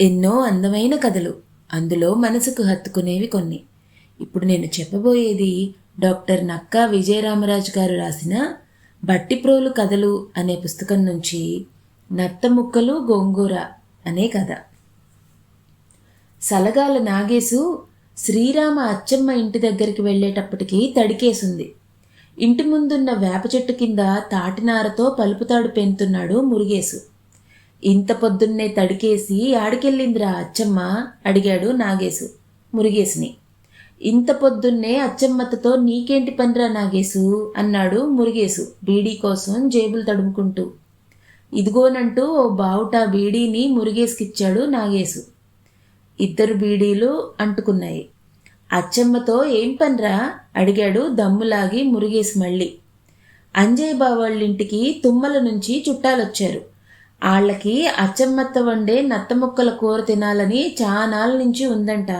ఎన్నో అందమైన కథలు. అందులో మనసుకు హత్తుకునేవి కొన్ని. ఇప్పుడు నేను చెప్పబోయేది డాక్టర్ నక్కా విజయరామరాజు గారు రాసిన బట్టిప్రోలు కథలు అనే పుస్తకం నుంచి నత్తముక్కలు గోంగూర అనే కథ. సలగాల నాగేశు శ్రీరామ అచ్చమ్మ ఇంటి దగ్గరికి వెళ్ళేటప్పటికి తడికేసింది. ఇంటి ముందున్న వేప చెట్టు కింద తాటినారతో పలుపుతాడు పెంతున్నాడు మురుగేసు ఇంత పొద్దున్నే తడికేసి ఆడికెళ్ళిందిరా అచ్చమ్మ అడిగాడు నాగేశు మురుగేసుని ఇంత పొద్దున్నే అచ్చమ్మతతో నీకేంటి పనిరా నాగేశు అన్నాడు మురుగేసు బీడీ కోసం జేబులు తడుముకుంటూ. ఇదిగోనంటూ ఓ బావుట బీడీని మురిగేసుకిచ్చాడు నాగేశు. ఇద్దరు బీడీలు అంటుకున్నాయి. అచ్చమ్మతో ఏం పనిరా అడిగాడు దమ్ములాగి మురిగేసి మళ్ళీ. అంజయ్ బావాళ్ళింటికి తుమ్మల నుంచి చుట్టాలొచ్చారు. ఆళ్ళకి అచ్చమ్మత్త వండే నత్తముక్కల కూర తినాలని చానాల నుంచి ఉందంట.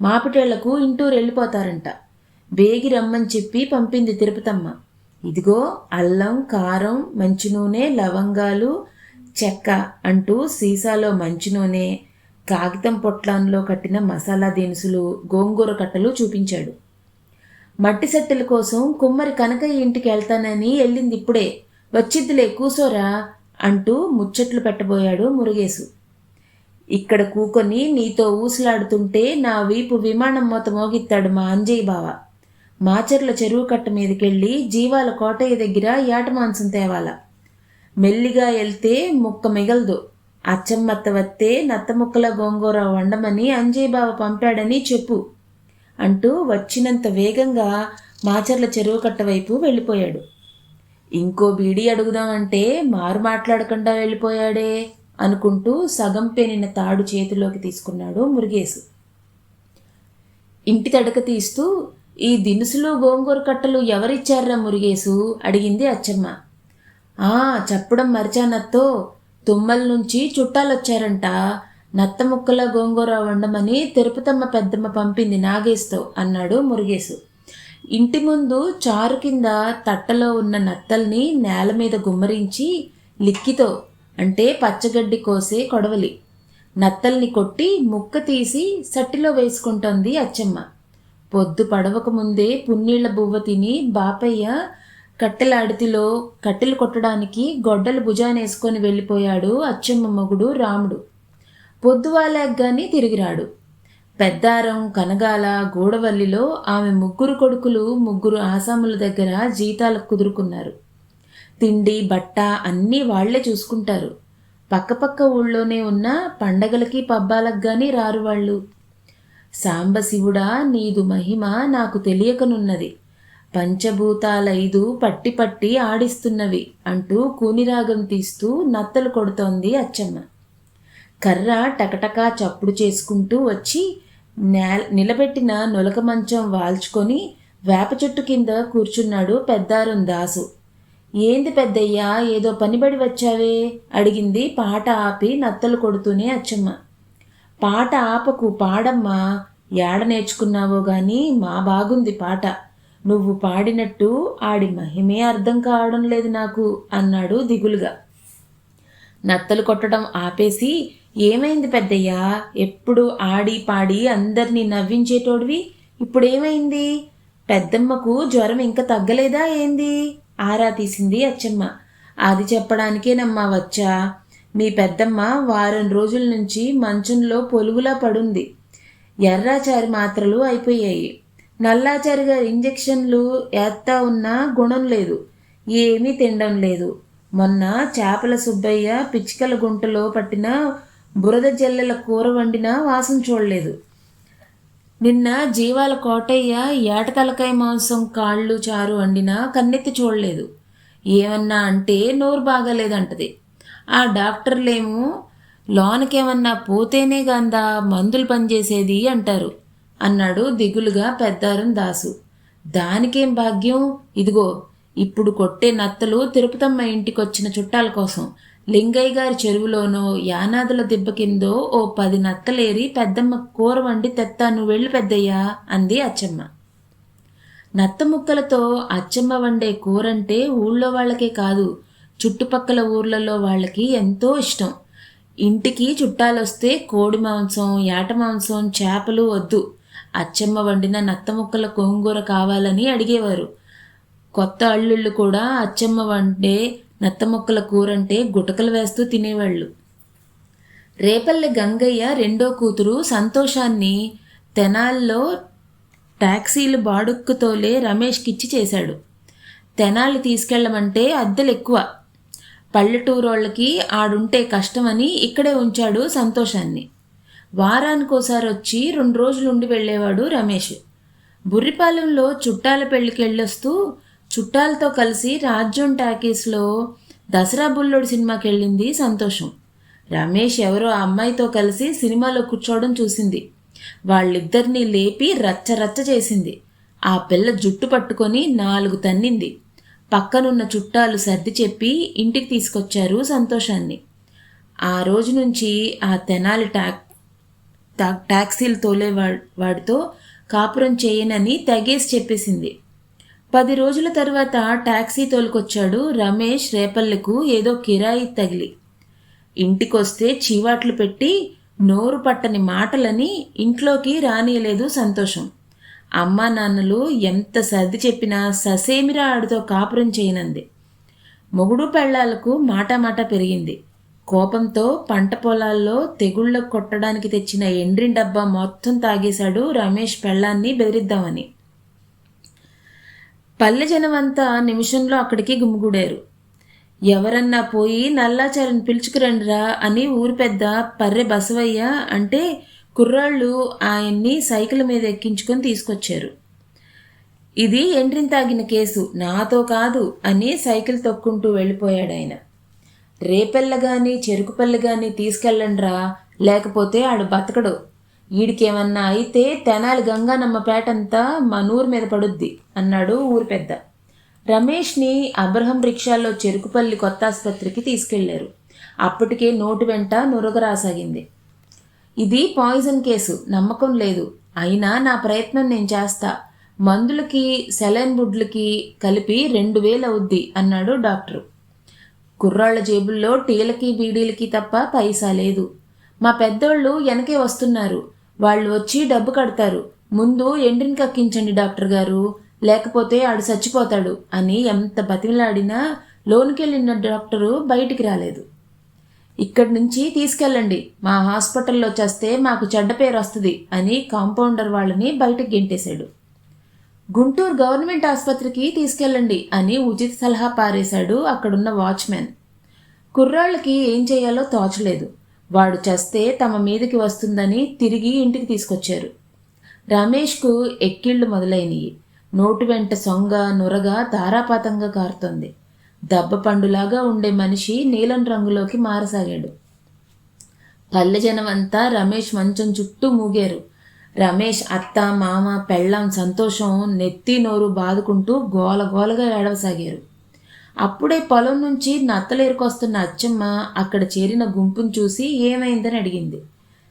మాపిటేళ్ళకు ఇంటూరు వెళ్ళిపోతారంట. బేగి రమ్మని చెప్పి పంపింది తిరుపతమ్మ. ఇదిగో అల్లం కారం మంచి నూనె లవంగాలు చెక్క అంటూ సీసాలో మంచి నూనె కాగితం పొట్లాన్లో కట్టిన మసాలా దినుసులు గోంగూర కట్టలు చూపించాడు. మట్టి సెట్టెల కోసం కుమ్మరి కనకయ్య ఇంటికి వెళ్తానని వెళ్ళింది ఇప్పుడే. వచ్చిద్దిలే కూసోరా. అంటూ ముచ్చట్లు పెట్టబోయాడు మురుగేసు ఇక్కడ కూకొని నీతో ఊసులాడుతుంటే నా వీపు విమానం మూత మోగిత్తాడు మా అంజయ్య బావ. మాచర్ల చెరువు కట్ట మీదకెళ్ళి జీవాల కోటయ్య దగ్గర ఏటమాంసం తేవాల. మెల్లిగా వెళ్తే ముక్క మిగలదు. అచ్చమ్మత్త వత్తే నత్తముక్కల గోంగూర వండమని అంజయ్ బావ పంపాడని చెప్పు అంటూ వచ్చినంత వేగంగా మాచర్ల చెరువు కట్ట వైపు వెళ్ళిపోయాడు. ఇంకో బీడీ అడుగుదామంటే మారు మాట్లాడకుండా వెళ్ళిపోయాడే అనుకుంటూ సగం పెనిన తాడు చేతిలోకి తీసుకున్నాడు మురుగేసు ఇంటి తడక తీస్తూ ఈ దినుసులు గోంగూర కట్టలు ఎవరిచ్చారా మురుగేసు అడిగింది అచ్చమ్మ. ఆ చెప్పడం మర్చానత్తో తుమ్మల నుంచి చుట్టాలొచ్చారంట. నత్త ముక్కల గోంగూర వండమని తిరుపతమ్మ పెద్దమ్మ పంపింది నాగేస్తో అన్నాడు మురుగేసు ఇంటి ముందు చారు కింద తట్టలో ఉన్న నత్తల్ని నేల మీద గుమ్మరించి లిక్కితో అంటే పచ్చగడ్డి కోసే కొడవలి. నత్తల్ని కొట్టి ముక్క తీసి సట్టిలో వేసుకుంటోంది అచ్చమ్మ. పొద్దు పడవక ముందే పున్నీళ్ళ బువ్వ తిని బాపయ్య కట్టెలాడితిలో కట్టెలు కొట్టడానికి గొడ్డలు భుజానేసుకొని వెళ్ళిపోయాడు అచ్చమ్మ మొగుడు రాముడు. పొద్దువాలేగ్గాని తిరిగిరాడు. పెద్దారం కనగాల గూడవల్లిలో ఆమె ముగ్గురు కొడుకులు ముగ్గురు ఆసాముల దగ్గర జీతాలకు కుదురుకున్నారు. తిండి బట్ట అన్నీ వాళ్ళే చూసుకుంటారు. పక్కపక్క ఊళ్ళోనే ఉన్న పండగలకి పబ్బాలకు గాని రారు వాళ్ళు. సాంబశివుడా నీదు మహిమ నాకు తెలియకనున్నది. పంచభూతాలైదు పట్టి పట్టి ఆడిస్తున్నవి అంటూ కూనిరాగం తీస్తూ నత్తలు కొడుతోంది అచ్చమ్మ. కర్ర టకటకా చప్పుడు చేసుకుంటూ వచ్చి నేల నిలబెట్టిన నొలక మంచం వాల్చుకొని వేప చెట్టు కింద కూర్చున్నాడు పెద్దారం దాసు. ఏంది పెద్దయ్యా ఏదో పనిబడి వచ్చావే అడిగింది పాట ఆపి నత్తలు కొడుతూనే అచ్చమ్మ. పాట ఆపకు పాడమ్మా ఏడ నేర్చుకున్నావో గాని మా బాగుంది పాట. నువ్వు పాడినట్టు ఆడి మహిమే అర్థం కావడం లేదు నాకు అన్నాడు దిగులుగా. నత్తలు కొట్టడం ఆపేసి ఏమైంది పెద్దయ్యా? ఎప్పుడు ఆడి పాడి అందరినీ నవ్వించేటోడివి? ఇప్పుడేమైంది? పెద్దమ్మకు జ్వరం ఇంకా తగ్గలేదా ఏంది? ఆరా తీసింది అచ్చమ్మ. అది చెప్పడానికేనమ్మా వచ్చా? మీ పెద్దమ్మ వారం రోజుల నుంచి మంచంలో పొలుగులా పడుంది. ఎర్రాచారి మాత్రలు అయిపోయాయి. నల్లాచారిగా ఇంజెక్షన్లు ఏత్తా ఉన్నా గుణం లేదు. ఏమీ తినడం లేదు. మొన్న చేపల సుబ్బయ్య పిచ్చికల గుంటలో పట్టిన బురద జల్లెల కూర వండినా వాసన చూడలేదు. నిన్న జీవాల కోటయ్య ఏటతలకాయ మాంసం కాళ్ళు చారు వండినా కన్నెత్తి చూడలేదు. ఏమన్నా అంటే నోరు బాగాలేదంటది. ఆ డాక్టర్లేమో లోనకేమన్నా పోతేనే గందా మందులు పనిచేసేది అంటారు అన్నాడు దిగులుగా పెద్దారం దాసు. దానికేం భాగ్యం? ఇదిగో ఇప్పుడు కొట్టే నత్తలు తిరుపతమ్మ ఇంటికొచ్చిన చుట్టాల కోసం లింగయ్య గారి చెరువులోనో యానాదుల దిబ్బ కిందో ఓ పది నత్తలేరి పెద్దమ్మ కూర వండి తెత్తాను వెళ్ళి పెద్దయ్యా అంది అచ్చమ్మ. నత్త ముక్కలతో అచ్చమ్మ వండే కూరంటే ఊళ్ళో వాళ్ళకే కాదు చుట్టుపక్కల ఊర్లలో వాళ్ళకి ఎంతో ఇష్టం. ఇంటికి చుట్టాలొస్తే కోడి మాంసం ఏట మాంసం చేపలు వద్దు. అచ్చమ్మ వండిన నత్తముక్కల గోంగూర కావాలని అడిగేవారు. కొత్త అల్లుళ్ళు కూడా అచ్చమ్మ వండే నత్తముక్కల కూరంటే గుటకలు వేస్తూ తినేవాళ్ళు. రేపల్లె గంగయ్య రెండో కూతురు సంతోషాన్ని తెనాల్లో టాక్సీలు బాడుక్కుతోలే రమేష్కిచ్చి చేశాడు. తెనాలి తీసుకెళ్ళమంటే అద్దెలు ఎక్కువ పల్లెటూరోళ్ళకి ఆడుంటే కష్టమని ఇక్కడే ఉంచాడు సంతోషాన్ని. వారానికోసారి వచ్చి రెండు రోజులు ఉండి వెళ్ళేవాడు రమేష్. బుర్రిపాలెంలో చుట్టాల పెళ్ళికి వెళ్ళొస్తూ చుట్టాలతో కలిసి రాజ్యం టాకీస్లో దసరా బుల్లోడు సినిమాకి వెళ్ళింది సంతోషం. రమేష్ ఎవరో అమ్మాయితో కలిసి సినిమాలో కూర్చోవడం చూసింది. వాళ్ళిద్దరినీ లేపి రచ్చ రచ్చ చేసింది. ఆ పిల్ల జుట్టు పట్టుకొని నాలుగు తన్నింది. పక్కనున్న చుట్టాలు సర్ది చెప్పి ఇంటికి తీసుకొచ్చారు సంతోషాన్ని. ఆ రోజు నుంచి ఆ తెనాలి టాక్ టాక్సీలు తోలే వాడితో కాపురం చేయనని తెగేసి చెప్పేసింది. పది రోజుల తర్వాత టాక్సీ తోలుకొచ్చాడు రమేష్ రేపల్లెకు ఏదో కిరాయి తగిలి. ఇంటికొస్తే చీవాట్లు పెట్టి నోరు పట్టని మాటలని ఇంట్లోకి రానియలేదు సంతోషం. అమ్మా నాన్నలు ఎంత సర్ది చెప్పినా ససేమిరా ఆడితో కాపురం చేయనంది. మొగుడు పెళ్ళాలకు మాట మాట పెరిగింది. కోపంతో పంట పొలాల్లో తెగుళ్ళ కొట్టడానికి తెచ్చిన ఎండ్రిన్ డబ్బా మొత్తం తాగేశాడు రమేష్ పెళ్ళాన్ని బెదిరిద్దామని. పల్లె జనమంతా నిమిషంలో అక్కడికి గుమ్మిగూడారు ఎవరన్నా పోయి నల్లాచారిని పిలుచుకురండిరా అని ఊరి పెద్ద పర్రె బసవయ్య అంటే కుర్రాళ్ళు ఆయన్ని సైకిల్ మీద ఎక్కించుకొని తీసుకొచ్చారు. ఇది ఎంట్రిన్ తాగిన కేసు నాతో కాదు అని సైకిల్ తొక్కుంటూ వెళ్ళిపోయాడు ఆయన రేపెల్ల కానీ చెరుకుపల్లి కానీ తీసుకెళ్ళండిరా లేకపోతే ఆడు బతకడు. ఈడికేమన్నా అయితే తెనాలి గంగానమ్మ పేటంతా మనూరు మీద పడుద్ది అన్నాడు ఊరి పెద్ద. రమేష్ని అబ్రహం రిక్షాలో చెరుకుపల్లి కొత్త ఆసుపత్రికి తీసుకెళ్ళారు. అప్పటికే నోటు వెంట నురగరాసాగింది ఇది పాయిజన్ కేసు నమ్మకం లేదు. అయినా నా ప్రయత్నం నేను చేస్తా. మందులకి సెలైన్ బుడ్లకి కలిపి రెండు వేలు అవుద్ది అన్నాడు డాక్టరు. కుర్రాళ్ళ జేబుల్లో టీలకి బీడీలకి తప్ప పైసా లేదు. మా పెద్దోళ్ళు వెనకే వస్తున్నారు. వాళ్ళు వచ్చి డబ్బు కడతారు. ముందు ఎండ్రిని కక్కించండి డాక్టర్ గారు. లేకపోతే ఆడు చచ్చిపోతాడు అని ఎంత బతిమిలాడినా లోనికి డాక్టరు బయటికి రాలేదు. ఇక్కడి నుంచి తీసుకెళ్ళండి. మా హాస్పిటల్లో చేస్తే మాకు చెడ్డ పేరు వస్తుంది అని కాంపౌండర్ వాళ్ళని బయటకు గెంటేశాడు. గుంటూరు గవర్నమెంట్ ఆసుపత్రికి తీసుకెళ్ళండి అని ఉచిత సలహా పారేశాడు అక్కడున్న వాచ్మెన్. కుర్రాళ్ళకి ఏం చేయాలో తోచలేదు. వాడు చస్తే తమ మీదకి వస్తుందని తిరిగి ఇంటికి తీసుకొచ్చారు. రమేష్కు ఎక్కిళ్ళు మొదలైనవి నోటు వెంట సొంగ నురగా ధారాపాతంగా కారుతోంది. దెబ్బ పండులాగా ఉండే మనిషి నీలం రంగులోకి మారసాగాడు. పల్లె జనమంతా రమేష్ మంచం చుట్టూ మూగారు. రమేష్ అత్త మామ పెళ్ళం సంతోషం నెత్తి నోరు బాదుకుంటూ గోల గోలగా ఏడవసాగారు. అప్పుడే పొలం నుంచి నత్తలేరుకొస్తున్న అచ్చమ్మ అక్కడ చేరిన గుంపును చూసి ఏమైందని అడిగింది.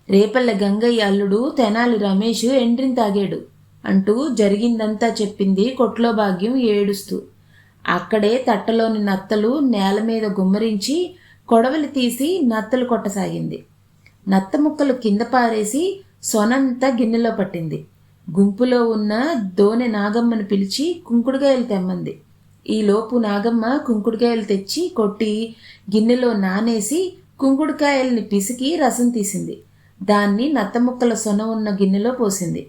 రేపల్లె గంగయ్య అల్లుడు తెనాలి రమేష్ ఎండ్రిని తాగాడు అంటూ జరిగిందంతా చెప్పింది కొట్లో భాగ్యం ఏడుస్తూ. అక్కడే తట్టలోని నత్తలు నేల మీద గుమ్మరించి కొడవలి తీసి నత్తలు కొట్టసాగింది. నత్త ముక్కలు కింద పారేసి సొనంతా గిన్నెలో పట్టింది. గుంపులో ఉన్న దోనె నాగమ్మను పిలిచి కుంకుడుగాయలు తెమ్మంది. ఈలోపు నాగమ్మ కుంకుడుకాయలు తెచ్చి కొట్టి గిన్నెలో నానేసి కుంకుడుకాయల్ని పిసికి రసం తీసింది. దాన్ని నత్తముక్కల సొన ఉన్న గిన్నెలో పోసింది.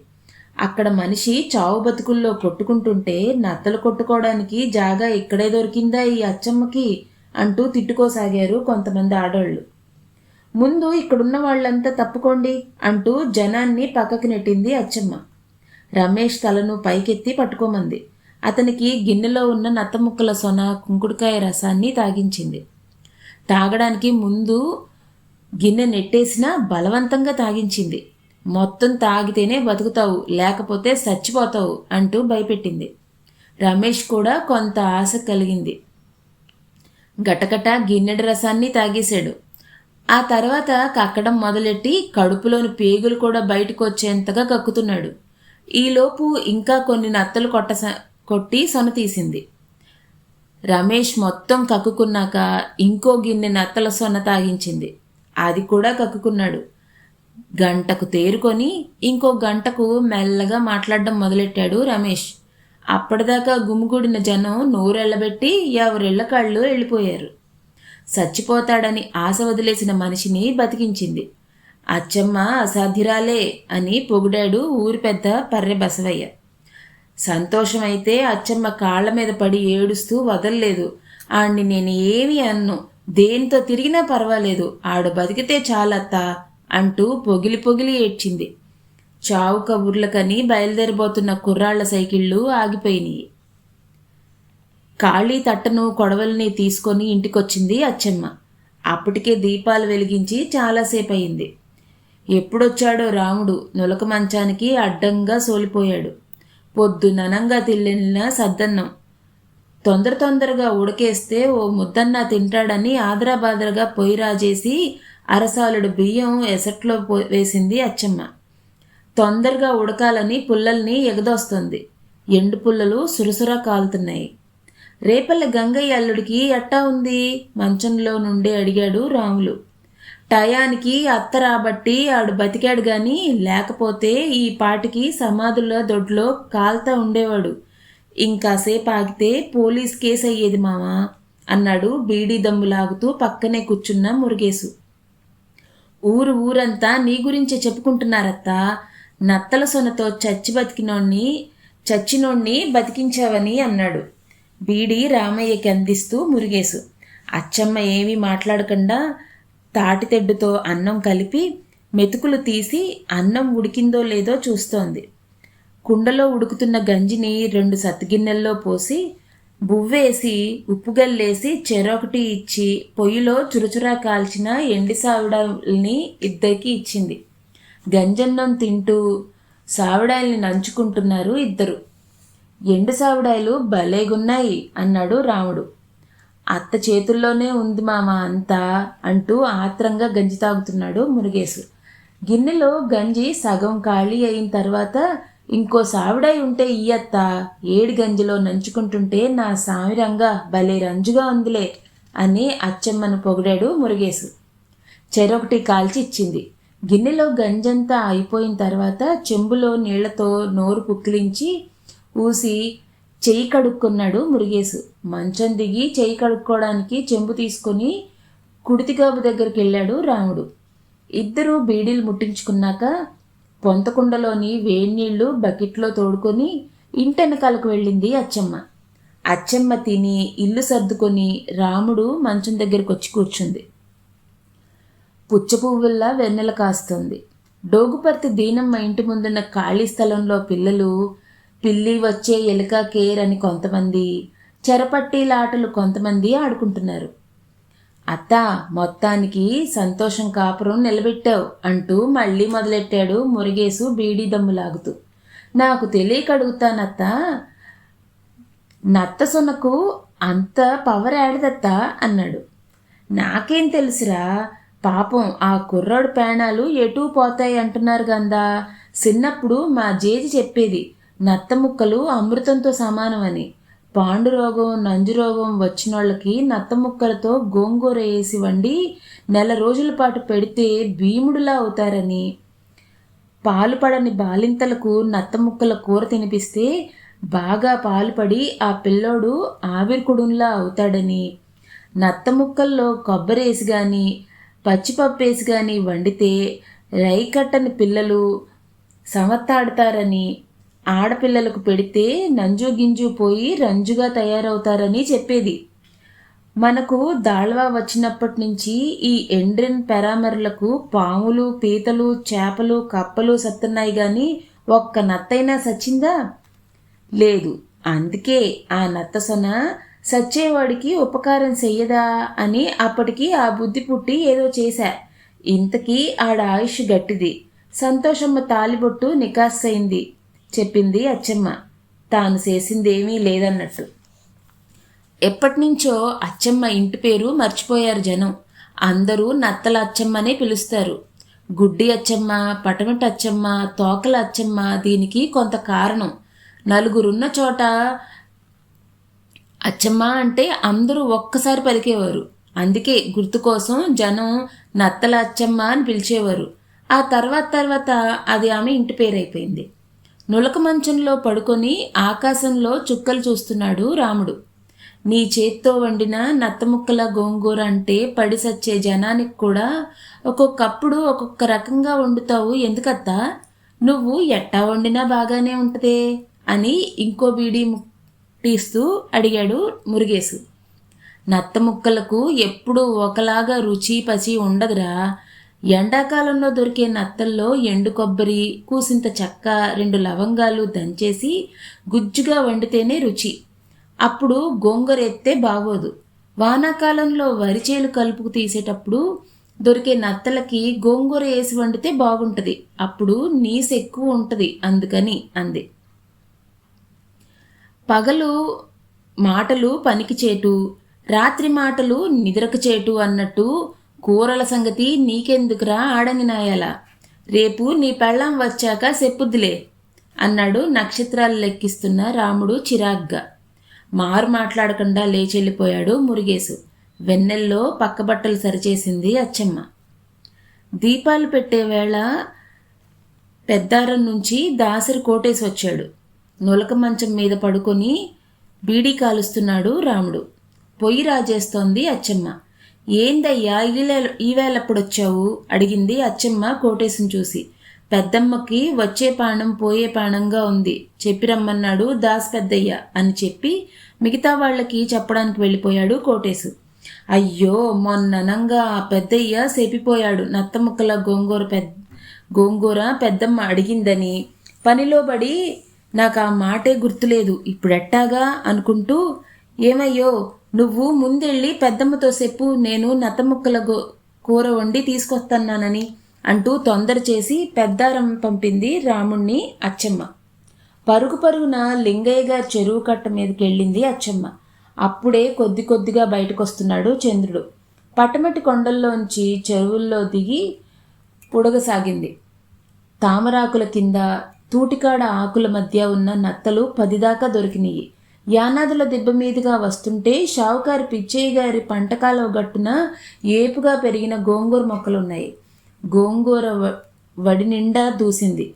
అక్కడ మనిషి చావు బతుకుల్లో కొట్టుకుంటుంటే నత్తలు కొట్టుకోవడానికి జాగా ఇక్కడే దొరికిందా ఈ అచ్చమ్మకి అంటూ తిట్టుకోసాగారు కొంతమంది ఆడోళ్ళు. ముందు ఇక్కడున్న వాళ్ళంతా తప్పుకోండి అంటూ జనాన్ని పక్కకి నెట్టింది అచ్చమ్మ. రమేష్ తలను పైకెత్తి పట్టుకోమంది. అతనికి గిన్నెలో ఉన్న నత్తముక్కల సొన కుంకుడుకాయ రసాన్ని తాగించింది. తాగడానికి ముందు గిన్నె నెట్టేసినా బలవంతంగా తాగించింది. మొత్తం తాగితేనే బతుకుతావు లేకపోతే చచ్చిపోతావు అంటూ భయపెట్టింది. రమేష్ కూడా కొంత ఆశ కలిగింది. గటగట గిన్నెడి రసాన్ని తాగేశాడు. ఆ తర్వాత కక్కడం మొదలెట్టి కడుపులోని పేగులు కూడా బయటకు వచ్చేంతగా కక్కుతున్నాడు ఈలోపు ఇంకా కొన్ని నత్తలు కొట్ట కొట్టి సొనతీసింది రమేష్ మొత్తం కక్కుకున్నాక ఇంకో గిన్నె నత్తల సొన తాగించింది. అది కూడా కక్కుకున్నాడు. గంటకు తేరుకొని ఇంకో గంటకు మెల్లగా మాట్లాడడం మొదలెట్టాడు రమేష్. అప్పటిదాకా గుమిగూడిన జనం నోరెళ్ళబెట్టి ఎవరిళ్ళ కాళ్ళు వెళ్ళిపోయారు చచ్చిపోతాడని ఆశ వదిలేసిన మనిషిని బతికించింది. అచ్చమ్మ అసాధ్యురాలే అని పొగిడాడు ఊరి పెద్ద పర్రె బసవయ్య. సంతోషమైతే అచ్చమ్మ కాళ్ళ మీద పడి ఏడుస్తూ వదల్లేదు. ఆడిని నేను ఏమి అన్ను? దేనితో తిరిగినా పర్వాలేదు. ఆడు బతికితే చాలత్తా అంటూ పొగిలి పొగిలి ఏడ్చింది. చావు కబుర్లకని బయలుదేరిపోతున్న కుర్రాళ్ళ సైకిళ్ళు ఆగిపోయినాయి. ఖాళీ తట్టను కొడవల్ని తీసుకొని ఇంటికొచ్చింది అచ్చమ్మ. అప్పటికే దీపాలు వెలిగించి చాలాసేపు అయింది ఎప్పుడొచ్చాడో రాముడు నులక మంచానికి అడ్డంగా సోలిపోయాడు. పొద్దుననంగా తిల్లిన సద్దన్నం. తొందర తొందరగా ఉడకేస్తే ఓ ముద్దన్న తింటాడని ఆదరాబాదరగా పొయ్యి రాజేసి అరసాలుడు బియ్యం ఎసట్లో వేసింది అచ్చమ్మ. తొందరగా ఉడకాలని పుల్లల్ని ఎగదోస్తుంది. ఎండు పుల్లలు సురసురా కాలుతున్నాయి. రేపల్ల గంగయ్య అల్లుడికి ఎట్టా ఉంది? మంచంలో నుండి అడిగాడు రాములు. టయానికి అత్త రాబట్టి ఆడు బతికాడు కానీ లేకపోతే ఈ పాటికి సమాధుల దొడ్లో కాల్తా ఉండేవాడు. ఇంకాసేపు ఆగితే పోలీస్ కేసు అయ్యేది మావా అన్నాడు బీడీ దమ్ము లాగుతూ పక్కనే కూర్చున్న మురుగేసు ఊరు ఊరంతా నీ గురించే చెప్పుకుంటున్నారత్తా. నత్తల సొనతో చచ్చి బతికినోణ్ణి చచ్చినోణ్ణి బతికించావని అన్నాడు. బీడి రామయ్యకి అందిస్తూ మురిగేసు అచ్చమ్మ ఏమీ మాట్లాడకుండా తాటితెడ్డుతో అన్నం కలిపి మెతుకులు తీసి అన్నం ఉడికిందో లేదో చూస్తోంది. కుండలో ఉడుకుతున్న గంజిని రెండు సత్గిన్నెల్లో పోసి బువ్వేసి ఉప్పుగల్లేసి చెరొకటి ఇచ్చి పొయ్యిలో చురుచురా కాల్చిన ఎండి సావిడల్ని ఇద్దరికి ఇచ్చింది. గంజన్నం తింటూ సావిడాయల్ని నంచుకుంటున్నారు ఇద్దరు. ఎండు సావిడాయలు భలేగున్నాయి అన్నాడు రాముడు. అత్త చేతుల్లోనే ఉంది మామ అంతా అంటూ ఆత్రంగా గంజి తాగుతున్నాడు మురుగేసు గిన్నెలో గంజి సగం ఖాళీ అయిన తర్వాత ఇంకో సావిడై ఉంటే ఈయత్త ఏడు గంజిలో నంచుకుంటుంటే నా సామిరంగా భలే రంజుగా ఉందిలే అని అచ్చమ్మను పొగిడాడు మురుగేసు చెరొకటి కాల్చి ఇచ్చింది. గిన్నెలో గంజంతా అయిపోయిన తర్వాత చెంబులో నీళ్ళతో నోరు పుక్కిలించి ఊసి చేయి కడుక్కున్నాడు మురుగేసు మంచం దిగి చెయ్యి కడుక్కోవడానికి చెంబు తీసుకొని కుడితిగాబు దగ్గరికి వెళ్ళాడు రాముడు. ఇద్దరూ బీడీలు ముట్టించుకున్నాక పొంతకుండలోని వేడినీళ్ళు బకెట్లో తోడుకొని ఇంటెనకాలకు వెళ్ళింది అచ్చమ్మ. అచ్చమ్మ తిని ఇల్లు సర్దుకొని రాముడు మంచం దగ్గరికి వచ్చి కూర్చుంది పుచ్చపువ్వుల్లా వెన్నెల కాస్తుంది. డోగుపర్తి దీనమ్మ ఇంటి ముందున్న ఖాళీ స్థలంలో పిల్లలు పిల్లి వచ్చే ఎలుక కేర్ అని కొంతమంది చెరపట్టీలాటలు కొంతమంది ఆడుకుంటున్నారు. అత్త మొత్తానికి సంతోషం కాపురం నిలబెట్టావు అంటూ మళ్ళీ మొదలెట్టాడు మురిగేసు బీడీ దమ్ము లాగుతూ. నాకు తెలియక అడుగుతానత్త నత్త సొనకు అంత పవర్ ఆడదత్తా అన్నాడు. నాకేం తెలుసురా పాపం ఆ కుర్రాడు పేణాలు ఎటూ పోతాయి అంటున్నారు గందా. చిన్నప్పుడు మా జేజి చెప్పేది నత్త ముక్కలు అమృతంతో సమానమని. పాండురోగం నంజురోగం వచ్చిన వాళ్ళకి నత్త ముక్కలతో గోంగూర వేసి వండి నెల రోజుల పాటు పెడితే భీముడులా అవుతారని. పాలు పడని బాలింతలకు నత్త ముక్కల కూర తినిపిస్తే బాగా పాలుపడి ఆ పిల్లోడు ఆవిర్కుడులా అవుతాడని. నత్త ముక్కల్లో కొబ్బరేసి కానీ పచ్చిపప్పేసి కానీ వండితే రైకట్టని పిల్లలు సమత్తాడతారని. ఆడపిల్లలకు పెడితే నంజు గింజు పోయి రంజుగా తయారవుతారని చెప్పేది. మనకు దాళ్వా వచ్చినప్పటి నుంచి ఈ ఎండ్రిన్ పెరామర్లకు పాములు పీతలు చేపలు కప్పలు సత్తున్నాయి కానీ ఒక్క నత్తైనా సచ్చిందా? లేదు. అందుకే ఆ నత్తసొన సచ్చేవాడికి ఉపకారం చెయ్యదా అని అప్పటికి ఆ బుద్ధి పుట్టి ఏదో చేశా. ఇంతకీ ఆడ ఆయుష్ గట్టిది. సంతోషమ్మ తాలిబొట్టు నికాస్సైంది చెప్పింది అచ్చమ్మ. తాను చేసిందేమీ లేదన్నట్టు. ఎప్పటినుంచో అచ్చమ్మ ఇంటి పేరు మర్చిపోయారు జనం. అందరూ నత్తల అచ్చమ్మనే పిలుస్తారు. గుడ్డి అచ్చమ్మ పటమట అచ్చమ్మ తోకల అచ్చమ్మ దీనికి కొంత కారణం. నలుగురున్న చోట అచ్చమ్మ అంటే అందరూ ఒక్కసారి పలికేవారు. అందుకే గుర్తు కోసం జనం నత్తల అచ్చమ్మ అని పిలిచేవారు. ఆ తర్వాత తర్వాత అది ఆమె ఇంటి పేరైపోయింది. నులక మంచంలో పడుకొని ఆకాశంలో చుక్కలు చూస్తున్నాడు రాముడు. నీ చేత్తో వండిన నత్తముక్కల గోంగూర అంటే పడి సచ్చే జనానికి కూడా ఒక్కొక్కప్పుడు ఒక్కొక్క రకంగా వండుతావు ఎందుకత్తా? నువ్వు ఎట్టా వండినా బాగానే ఉంటదే అని ఇంకో బీడీ తీస్తూ అడిగాడు మురుగేసు నత్తముక్కలకు ఎప్పుడూ ఒకలాగా రుచి పసి ఉండదురా. ఎండాకాలంలో దొరికే నత్తల్లో ఎండు కొబ్బరి కూసింత చెక్క రెండు లవంగాలు దంచేసి గుజ్జుగా వండితేనే రుచి. అప్పుడు గోంగూర బాగోదు. వానాకాలంలో వరిచేలు కలుపుకు తీసేటప్పుడు దొరికే నత్తలకి గోంగూర వేసి వండితే బాగుంటుంది. అప్పుడు నీసు ఎక్కువ ఉంటుంది అందుకని అంది. పగలు మాటలు పనికి చేటు రాత్రి మాటలు నిద్రకు చేటు అన్నట్టు కూరల సంగతి నీకెందుకురా ఆడంగి నాయాల. రేపు నీ పెళ్ళం వచ్చాక చెప్పుద్దులే అన్నాడు నక్షత్రాలు లెక్కిస్తున్న రాముడు చిరాగ్గా. మారు మాట్లాడకుండా లేచెళ్ళిపోయాడు మురుగేసు వెన్నెల్లో పక్కబట్టలు సరిచేసింది అచ్చమ్మ. దీపాలు పెట్టే వేళ పెద్దారం నుంచి దాసరి కోటేసి వచ్చాడు. నులక మంచం మీద పడుకొని బీడీ కాలుస్తున్నాడు రాముడు. పొయ్యి రాజేస్తోంది అచ్చమ్మ. ఏందయ్యా వచ్చావు అడిగింది అచ్చమ్మ కోటేశం చూసి. పెద్దమ్మకి వచ్చే పాణం పోయే పాణంగా ఉంది. చెప్పి రమ్మన్నాడు దాస్ పెద్దయ్య అని చెప్పి మిగతా వాళ్ళకి చెప్పడానికి వెళ్ళిపోయాడు కోటేశు. అయ్యో మొన్ననంగా ఆ పెద్దయ్య సేపిపోయాడు. నత్తముక్కల గోంగూర పెద్ద గోంగూర పెద్దమ్మ అడిగిందని. పనిలో పడి నాకు ఆ మాటే గుర్తులేదు. ఇప్పుడెట్టాగా అనుకుంటూ ఏమయ్యో నువ్వు ముందెళ్ళి పెద్దమ్మతో చెప్పు నేను నత్తముక్కల కూర వండి తీసుకొస్తున్నానని అంటూ తొందర చేసి పెద్దారం పంపింది రాముణ్ణి అచ్చమ్మ. పరుగు పరుగున లింగయ్య గారి చెరువు కట్ట మీదకి వెళ్ళింది అచ్చమ్మ. అప్పుడే కొద్ది కొద్దిగా బయటకొస్తున్నాడు చంద్రుడు. పట్టమటి కొండల్లోంచి చెరువుల్లో దిగి పుడగసాగింది. తామరాకుల కింద తూటికాడ ఆకుల మధ్య ఉన్న నత్తలు పదిదాకా దొరికినాయి యానాదుల దిబ్బ మీదుగా వస్తుంటే షావుకారి పిచ్చయ్య గారి పంటకాలవ గట్టున ఏపుగా పెరిగిన గోంగూర మొక్కలున్నాయి. గోంగూర వడి నిండా దూసింది.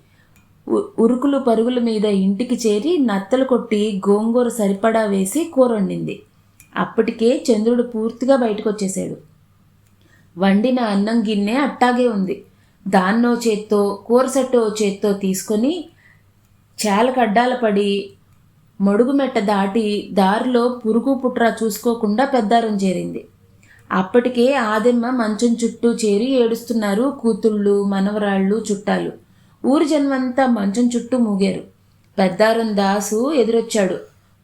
ఉరుకులు పరుగుల మీద ఇంటికి చేరి నత్తలు కొట్టి గోంగూర సరిపడా వేసి కూర వండింది. అప్పటికే చంద్రుడు పూర్తిగా బయటకు వచ్చేసాడు వండిన అన్నం గిన్నె అట్టాగే ఉంది. దాన్నో చేత్తో కూర సెట్టో చేత్తో తీసుకొని చాలకడ్డాల పడి మడుగుమెట్ట దాటి దారిలో పురుగు పుట్రా చూసుకోకుండా పెద్దారం చేరింది. అప్పటికే ఆదిమ్మ మంచం చుట్టూ చేరి ఏడుస్తున్నారు కూతుళ్ళు మనవరాళ్ళు చుట్టాలు. ఊరి జన్మంతా మంచం చుట్టూ మూగారు. పెద్దారం దాసు ఎదురొచ్చాడు.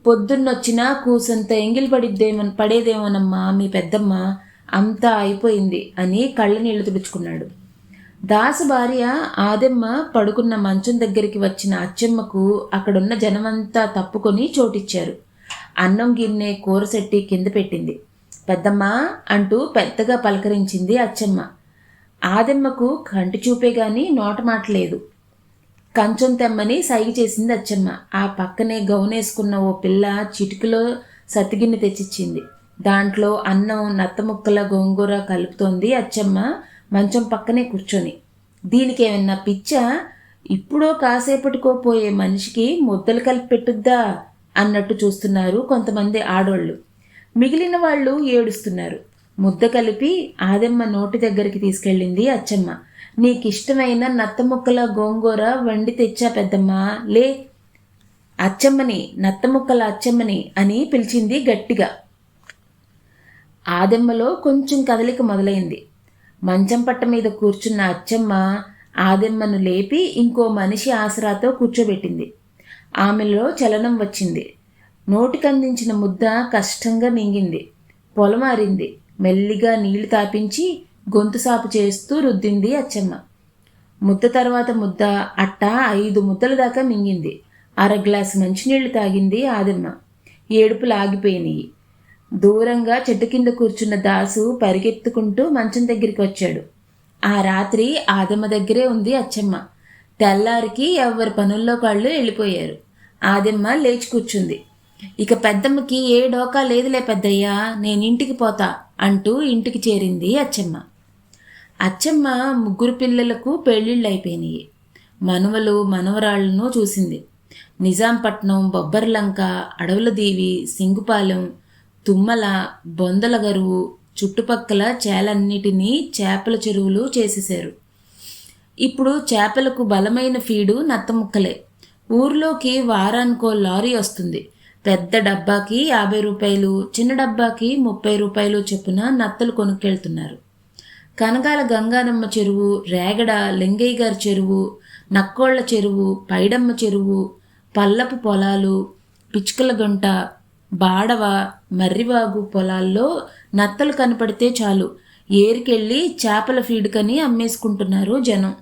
పొద్దున్నొచ్చినా కూసంత ఎంగిలి పడిద్దేమో పడేదేమోనమ్మా మీ పెద్దమ్మ అంతా అయిపోయింది అని కళ్ళ నీళ్ళు తుడుచుకున్నాడు. దాసు భార్య ఆదెమ్మ పడుకున్న మంచం దగ్గరికి వచ్చిన అచ్చమ్మకు అక్కడున్న జనమంతా తప్పుకొని చోటిచ్చారు. అన్నం గిన్నె కూరసెట్టి కింద పెట్టింది. పెద్దమ్మ అంటూ పెద్దగా పలకరించింది అచ్చమ్మ. ఆదెమ్మకు కంటి చూపే గాని నోట మాటలేదు కంచం తెమ్మని సైగ చేసింది అచ్చమ్మ. ఆ పక్కనే గౌనేసుకున్న ఓ పిల్ల చిటికలో సతిగిన్నె తెచ్చిచ్చింది. దాంట్లో అన్నం నత్తముక్కల గోంగూర కలుపుతోంది అచ్చమ్మ. మంచం పక్కనే కూర్చొని. దీనికి పిచ్చ? ఇప్పుడో కాసేపటికో పోయే మనిషికి ముద్దలు కలిపి పెట్టుద్దా? అన్నట్టు చూస్తున్నారు కొంతమంది ఆడోళ్ళు. మిగిలిన వాళ్ళు ఏడుస్తున్నారు. ముద్ద కలిపి ఆదమ్మ నోటి దగ్గరికి తీసుకెళ్ళింది అచ్చమ్మ. నీకిష్టమైన నత్తముక్కల గోంగూర వండి తెచ్చా పెద్దమ్మ? లే. అచ్చమ్మని నత్తముక్కల అచ్చమ్మని అని పిలిచింది గట్టిగా. ఆదెమ్మలో కొంచెం కదలిక మొదలైంది. మంచం పట్ట మీద కూర్చున్న అచ్చమ్మ ఆదెమ్మను లేపి ఇంకో మనిషి ఆసరాతో కూర్చోబెట్టింది. ఆమెలో చలనం వచ్చింది. నోటికందించిన ముద్ద కష్టంగా మింగింది. పొలమారింది మెల్లిగా నీళ్ళు తాపించి గొంతు సాపు చేస్తూ రుద్దింది అచ్చమ్మ. ముద్ద తర్వాత ముద్ద అట్ట ఐదు ముద్దల దాకా మింగింది. అర గ్లాసు మంచినీళ్ళు తాగింది ఆదిమ్మ. ఏడుపులు ఆగిపోయినాయి. దూరంగా చెట్టు కింద కూర్చున్న దాసు పరిగెత్తుకుంటూ మంచం దగ్గరికి వచ్చాడు. ఆ రాత్రి ఆదమ్మ దగ్గరే ఉంది అచ్చమ్మ. తెల్లారికి ఎవరి పనుల్లో కాళ్ళు వెళ్ళిపోయారు. ఆదమ్మ లేచి కూర్చుంది. ఇక పెద్దమ్మకి ఏ డోకా లేదులే పెద్దయ్యా నేను ఇంటికి పోతా అంటూ ఇంటికి చేరింది అచ్చమ్మ. అచ్చమ్మ ముగ్గురు పిల్లలకు పెళ్ళిళ్ళు అయిపోయినాయి. మనవలు మనవరాళ్ళను చూసింది. నిజాంపట్నం బొబ్బర్లంక అడవుల దీవి సింగుపాలెం తుమ్మల బొందల గరువు చుట్టుపక్కల చేలన్నిటినీ చేపల చెరువులు చేసేశారు. ఇప్పుడు చేపలకు బలమైన ఫీడు నత్తముక్కలే. ఊర్లోకి వారానికో లారీ వస్తుంది. పెద్ద డబ్బాకి యాభై రూపాయలు చిన్న డబ్బాకి ముప్పై రూపాయలు చొప్పున నత్తలు కొనుక్కెళ్తున్నారు. కనగాల గంగానమ్మ చెరువు రేగడ లింగయ్య గారి చెరువు నక్కోళ్ళ చెరువు పైడమ్మ చెరువు పల్లపు పొలాలు పిచ్చుకల గుంట బాడవ మర్రివాగు పొలాల్లో నత్తలు కనపడితే చాలు. ఏరికెళ్ళి చేపల ఫీడ్కని అమ్మేసుకుంటున్నారు జనం.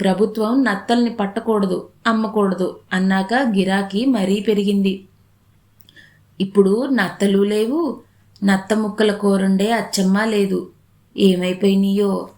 ప్రభుత్వం నత్తల్ని పట్టకూడదు అమ్మకూడదు అన్నాక గిరాకీ మరీ పెరిగింది. ఇప్పుడు నత్తలు లేవు నత్త ముక్కల కూరండే అచ్చమ్మ లేదు. ఏమైపోయినాయో?